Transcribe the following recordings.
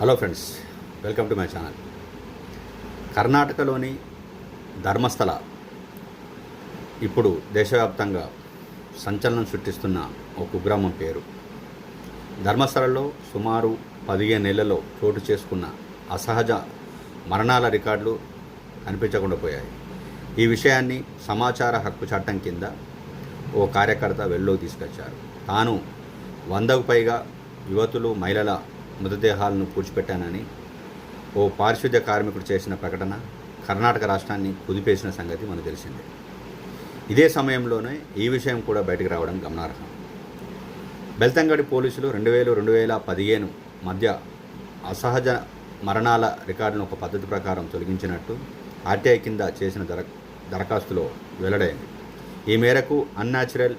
Hello friends welcome to my channel కర్ణాటకలోని ధర్మస్థల ఇప్పుడు దేశవ్యాప్తంగా సంచలనం సృష్టిస్తున్న ఒక కుగ్రామం పేరు. ధర్మస్థలలో సుమారు పదిహేను నెలల్లో చోటు చేసుకున్న అసహజ మరణాల రికార్డులు కనిపించకుండా పోయాయి. ఈ విషయాన్ని సమాచార హక్కు చట్టం కింద ఓ కార్యకర్త వెళ్ళో తీసుకొచ్చారు. తాను వందకు పైగా యువతులు మహిళల మృతదేహాలను పూడ్చిపెట్టానని ఓ పారిశుద్ధ్య కార్మికుడు చేసిన ప్రకటన కర్ణాటక రాష్ట్రాన్ని కుదిపేసిన సంగతి మనకు తెలిసిందే. ఇదే సమయంలోనే ఈ విషయం కూడా బయటకు రావడం గమనార్హం. బెల్తంగడి పోలీసులు రెండు వేలు రెండు వేల పదిహేను మధ్య అసహజ మరణాల రికార్డును ఒక పద్ధతి ప్రకారం తొలగించినట్టు ఆర్టీఐ కింద చేసిన దర దరఖాస్తులో వెల్లడైంది. ఈ మేరకు అన్యాచురల్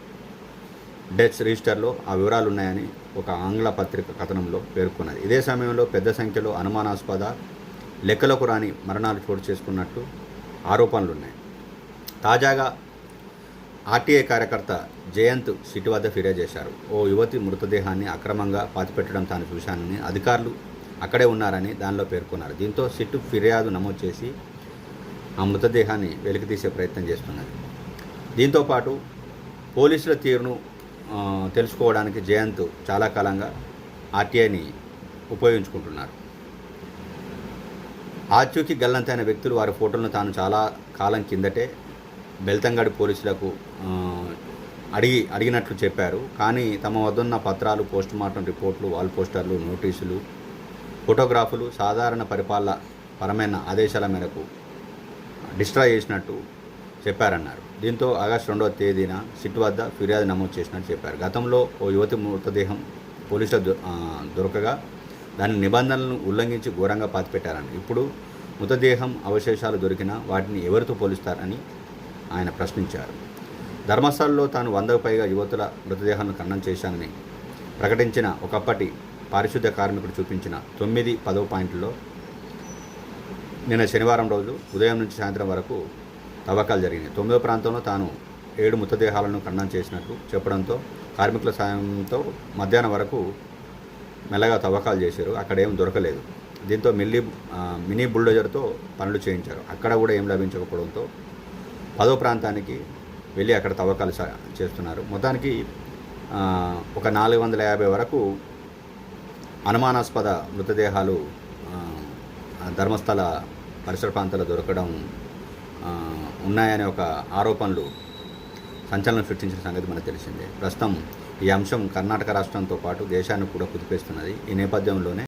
డెత్స్ రిజిస్టర్లో ఆ వివరాలు ఉన్నాయని ఒక ఆంగ్ల పత్రిక కథనంలో పేర్కొన్నది. ఇదే సమయంలో పెద్ద సంఖ్యలో అనుమానాస్పద లెక్కలకు రాని మరణాలు చోటు చేసుకున్నట్టు ఆరోపణలు ఉన్నాయి తాజాగా ఆర్టీఐ కార్యకర్త జయంత్ సిటీ వద్ద ఫిర్యాదు చేశారు. ఓ యువతి మృతదేహాన్ని అక్రమంగా పాతిపెట్టడం తాను చూశానని అధికారులు అక్కడే ఉన్నారని దానిలో పేర్కొన్నారు. దీంతో సిట్టు ఫిర్యాదు నమోదు చేసి ఆ మృతదేహాన్ని వెలికితీసే ప్రయత్నం చేస్తున్నది. దీంతోపాటు పోలీసుల తీరును తెలుసుకోవడానికి జయంత్ చాలా కాలంగా ఆర్టీఐని ఉపయోగించుకుంటున్నారు. ఆచూకీ గల్లంతైన వ్యక్తులు వారి ఫోటోలను తాను చాలా కాలం కిందటే బెల్తంగడి పోలీసులకు అడిగి అడిగినట్లు చెప్పారు. కానీ తమ వద్దన్న పత్రాలు పోస్ట్ మార్టం రిపోర్ట్లు వాల్ పోస్టర్లు నోటీసులు ఫోటోగ్రాఫులు సాధారణ పరిపాలన పరమైన ఆదేశాల మేరకు డిస్ట్రాయ్ చేసినట్టు చెప్పారన్నారు. దీంతో ఆగస్టు రెండవ తేదీన సిట్ వద్ద ఫిర్యాదు నమోదు చేసినట్టు చెప్పారు. గతంలో ఓ యువతి మృతదేహం పోలీసుల దొరకగా దాని నిబంధనలను ఉల్లంఘించి ఘోరంగా పాతిపెట్టారని. ఇప్పుడు మృతదేహం అవశేషాలు దొరికినా వాటిని ఎవరితో పోలుస్తారని ఆయన ప్రశ్నించారు. ధర్మస్థలంలో తాను వందకు పైగా యువతుల మృతదేహాలను ఖండం చేశానని ప్రకటించిన ఒకప్పటి పారిశుద్ధ కార్మికుడు చూపించిన తొమ్మిది పదవ పాయింట్లో నిన్న శనివారం రోజు ఉదయం నుంచి సాయంత్రం వరకు తవ్వకాలు జరిగినాయి. తొమ్మిదో ప్రాంతంలో తాను ఏడు మృతదేహాలను ఖండం చేసినట్లు చెప్పడంతో కార్మికుల సాయంతో మధ్యాహ్నం వరకు మెల్లగా తవ్వకాలు చేశారు. అక్కడ ఏం దొరకలేదు. దీంతో మిల్లీ మినీ బుల్డోజర్తో పనులు చేయించారు. అక్కడ కూడా ఏం లభించకపోవడంతో పదో ప్రాంతానికి వెళ్ళి అక్కడ తవ్వకాలు చేస్తున్నారు. మొత్తానికి ఒక నాలుగు వందల యాభై వరకు అనుమానాస్పద మృతదేహాలు ధర్మస్థల పరిసర ప్రాంతాల దొరకడం ఉన్నాయనే ఒక ఆరోపణలు సంచలనం సృష్టించిన సంగతి మనకు తెలిసిందే. ప్రస్తుతం ఈ అంశం కర్ణాటక రాష్ట్రంతో పాటు దేశాన్ని కూడా కుదిపేస్తున్నది. ఈ నేపథ్యంలోనే